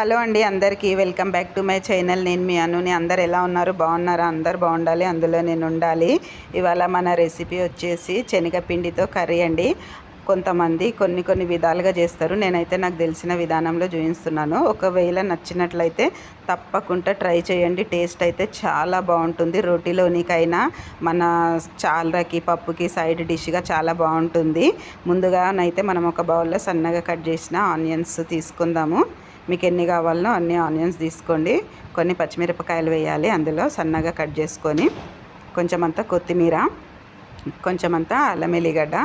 Hello అండి అందరికీ. Welcome back to my channel. నేను మీ అనుని. అందరు ఎలా ఉన్నారు? బాగున్నారా? అందరు బాగుండాలి. అందులో నేను ఉండాలి. ఇవాళ మన రెసిపీ వచ్చేసి శనగపిండితో కర్రీ అండి. కొంతమంది కొన్ని కొన్ని విధాలుగా చేస్తారు. నేనైతే నాకు తెలిసిన విధానంలో చూపిస్తున్నాను. ఒకవేళ నచ్చినట్లయితే తప్పకుండా ట్రై చేయండి. టేస్ట్ అయితే చాలా బాగుంటుంది. రోటీలోనికైనా మన చాలకి పప్పుకి సైడ్ డిష్గా చాలా బాగుంటుంది. ముందుగానైతే మనం ఒక బౌల్లో సన్నగా కట్ చేసిన ఆనియన్స్ తీసుకుందాము. మీకు ఎన్ని కావాలనో అన్ని ఆనియన్స్ తీసుకోండి. కొన్ని పచ్చిమిరపకాయలు వేయాలి అందులో సన్నగా కట్ చేసుకొని కొంచెమంతా కొత్తిమీర కొంచెం అంతా అల్లం ఎల్లిగడ్డ.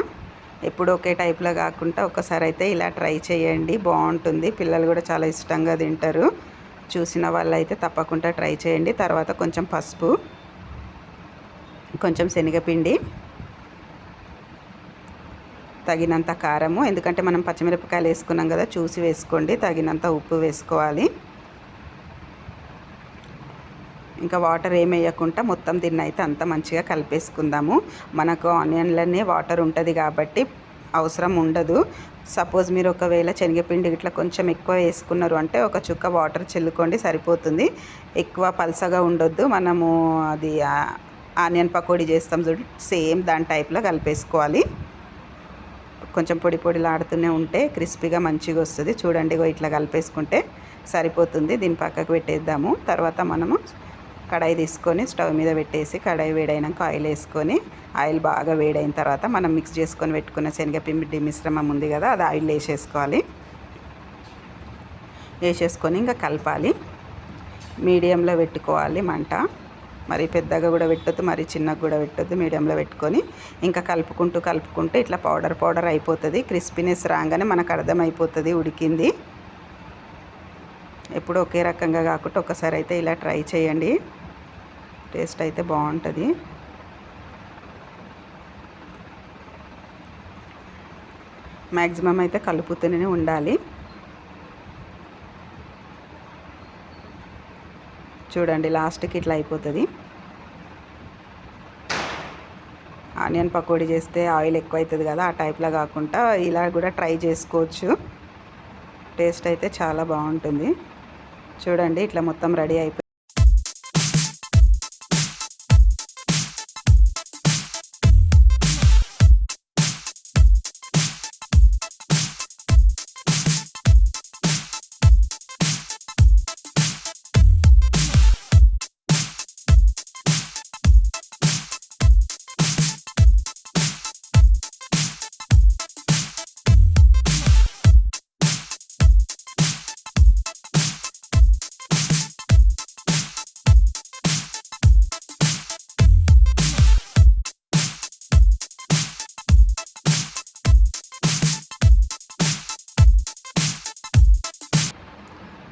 ఎప్పుడు ఒకే టైప్లో కాకుండా ఒకసారి అయితే ఇలా ట్రై చేయండి బాగుంటుంది. పిల్లలు కూడా చాలా ఇష్టంగా తింటారు. చూసిన వాళ్ళు అయితే తప్పకుండా ట్రై చేయండి. తర్వాత కొంచెం పసుపు కొంచెం శనగపిండి తగినంత కారము. ఎందుకంటే మనం పచ్చిమిరపకాయలు వేసుకున్నాం కదా చూసి వేసుకోండి. తగినంత ఉప్పు వేసుకోవాలి. ఇంకా వాటర్ ఏమేయకుండా వేయకుండా మొత్తం దీన్ని అయితే అంత మంచిగా కలిపేసుకుందాము. మనకు ఆనియన్లనే వాటర్ ఉంటుంది కాబట్టి అవసరం ఉండదు. సపోజ్ మీరు ఒకవేళ శనగపిండి ఇట్లా కొంచెం ఎక్కువ వేసుకున్నారు అంటే ఒక చుక్క వాటర్ చెల్లుకోండి సరిపోతుంది. ఎక్కువ పలసగా ఉండొద్దు. మనము అది ఆనియన్ పకోడీ చేస్తాం చూడు సేమ్ దాని టైప్లో కలిపేసుకోవాలి. కొంచెం పొడి పొడిలాడుతూనే ఉంటే క్రిస్పీగా మంచిగా వస్తుంది. చూడండి ఇట్లా కలిపేసుకుంటే సరిపోతుంది. దీన్ని పక్కకు పెట్టేద్దాము. తర్వాత మనము కడాయి తీసుకొని స్టవ్ మీద పెట్టేసి కడాయి వేడైనాక ఆయిల్ వేసుకొని ఆయిల్ బాగా వేడైన తర్వాత మనం మిక్స్ చేసుకొని పెట్టుకున్న శనగపిండి మిశ్రమం ఉంది కదా అది ఆయిల్ వేసేసుకోవాలి. వేసేసుకొని ఇంకా కలపాలి. మీడియంలో పెట్టుకోవాలి మంట. మరి పెద్దగా కూడా పెట్టద్దు మరి చిన్నగా కూడా పెట్టద్దు మీడియంలో పెట్టుకొని ఇంకా కలుపుకుంటూ కలుపుకుంటూ ఇట్లా పౌడర్ పౌడర్ అయిపోతుంది. క్రిస్పీనెస్ రాగానే మనకు అర్థమైపోతుంది ఉడికింది. ఎప్పుడు ఒకే రకంగా కాకుండా ఒకసారి అయితే ఇలా ట్రై చేయండి. టేస్ట్ అయితే బాగుంటుంది. మ్యాక్సిమం అయితే కలుపుతూనే ఉండాలి. చూడండి లాస్ట్కి ఇట్లా అయిపోతుంది. ఆనియన్ పకోడీ చేస్తే ఆయిల్ ఎక్కువ అవుతుంది కదా ఆ టైప్లో కాకుండా ఇలా కూడా ట్రై చేసుకోవచ్చు. టేస్ట్ అయితే చాలా బాగుంటుంది. చూడండి ఇట్లా మొత్తం రెడీ అయిపోయి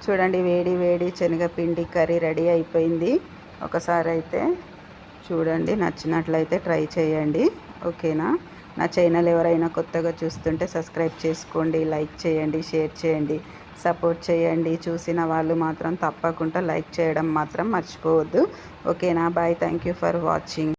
చూడండి వేడి వేడి శనగపిండి కర్రీ రెడీ అయిపోయింది. ఒకసారి అయితే చూడండి నచ్చినట్లయితే ట్రై చేయండి. ఓకేనా? నా ఛానల్ ఎవరైనా కొత్తగా చూస్తుంటే సబ్స్క్రైబ్ చేసుకోండి లైక్ చేయండి షేర్ చేయండి సపోర్ట్ చేయండి. చూసిన వాళ్ళు మాత్రం తప్పకుండా లైక్ చేయడం మాత్రం మర్చిపోవద్దు. ఓకేనా? Bye. Thank you for watching.